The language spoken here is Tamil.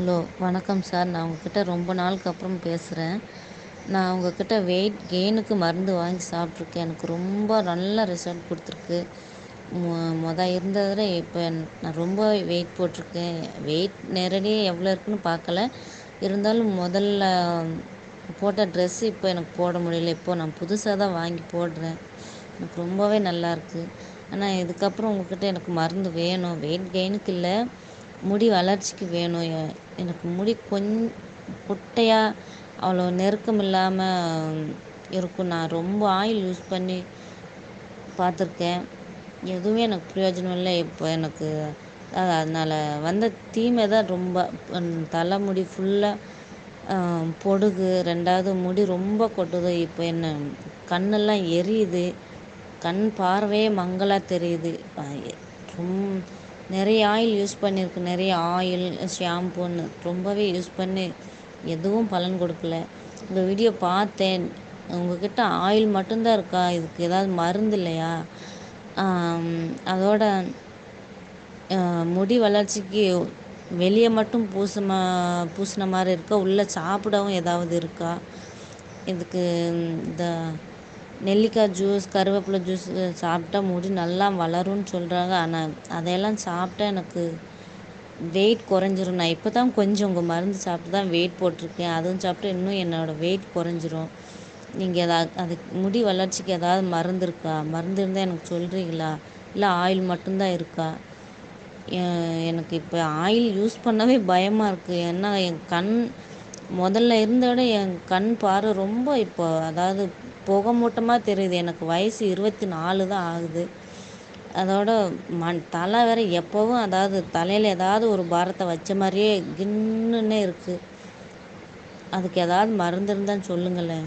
ஹலோ வணக்கம் சார். நான் உங்ககிட்ட ரொம்ப நாளுக்கு அப்புறம் பேசுகிறேன் நான் உங்கக்கிட்ட வெயிட் கெயினுக்கு மருந்து வாங்கி சாப்பிட்ருக்கேன் எனக்கு ரொம்ப நல்ல ரிசல்ட் கொடுத்துருக்கு. மொ மொதல் இருந்ததில் இப்போ நான் ரொம்ப வெயிட் போட்டிருக்கேன். வெயிட் நேரடியாக எவ்வளோ இருக்குன்னு பார்க்கல. இருந்தாலும் முதல்ல போட்ட ட்ரெஸ்ஸு இப்போ எனக்கு போட முடியல. இப்போ நான் புதுசாக தான் வாங்கி போடுறேன். எனக்கு ரொம்பவே நல்லாயிருக்கு ஆனால் இதுக்கப்புறம் உங்கக்கிட்ட எனக்கு மருந்து வேணும். வெயிட் கெயினுக்கு இல்லை. முடி வளர்ச்சிக்கு வேணும். எனக்கு முடி கொஞ் குட்டையாக அவ்வளோ நெருக்கம் இல்லாமல் இருக்கும். நான் ரொம்ப ஆயில் யூஸ் பண்ணி பார்த்துருக்கேன். எதுவுமே எனக்கு பிரயோஜனம் இல்லை. இப்போ எனக்கு அதனால் வந்த தீமை தான் ரொம்ப. தலைமுடி ஃபுல்லாக பொடுகு ரெண்டாவது முடி ரொம்ப கொட்டுது. இப்போ என்ன கண்ணெல்லாம் எரியுது. கண் பார்வையே மங்கலாக தெரியுது. ரொம்ப ரொம் நிறைய ஆயில் யூஸ் பண்ணியிருக்கு நிறைய ஆயில் ஷாம்புன்னு ரொம்பவே யூஸ் பண்ணி எதுவும் பலன் கொடுக்கல. இந்த வீடியோ பார்த்தேன். உங்ககிட்ட ஆயில் மட்டும்தான் இருக்கா? இதுக்கு ஏதாவது மருந்து இல்லையா? அதோட முடி வளர்ச்சிக்கு வெளியே மட்டும் பூசுமா பூசின மாதிரி இருக்கா? உள்ளே சாப்பிடவும் ஏதாவது இருக்கா? இதுக்கு இந்த நெல்லிக்காய் ஜூஸ் கருவேப்பிலை ஜூஸ் சாப்பிட்டா முடி நல்லா வளரும்னு சொல்கிறாங்க ஆனால் அதையெல்லாம் சாப்பிட்டா எனக்கு வெயிட் குறைஞ்சிரும். நான் இப்போ தான் கொஞ்சம் உங்கள் மருந்து சாப்பிட்டு தான் வெயிட் போட்டிருக்கேன். அதுவும் சாப்பிட்டு இன்னும் என்னோடய வெயிட் குறைஞ்சிரும். நீங்கள் எதாவது அதுக்கு முடி வளர்ச்சிக்கு ஏதாவது மருந்து இருக்கா? மருந்து இருந்தால் எனக்கு சொல்கிறீங்களா இல்லை ஆயில் மட்டும்தான் இருக்கா? எனக்கு இப்போ ஆயில் யூஸ் பண்ணவே பயமாக இருக்குது ஏன்னா என் கண் முதல்ல இருந்த விட என் கண் பார்வை ரொம்ப இப்போ அதாவது புகை மூட்டமாக தெரியுது. எனக்கு வயசு இருபத்தி நாலு தான் ஆகுது. அதோட மண் தலை வேற எப்போவும் அதாவது தலையில் ஏதாவது ஒரு பாரத்தை வச்ச மாதிரியே கின்னுன்னே இருக்குது அதுக்கு ஏதாவது மருந்து இருந்தால் சொல்லுங்களேன்.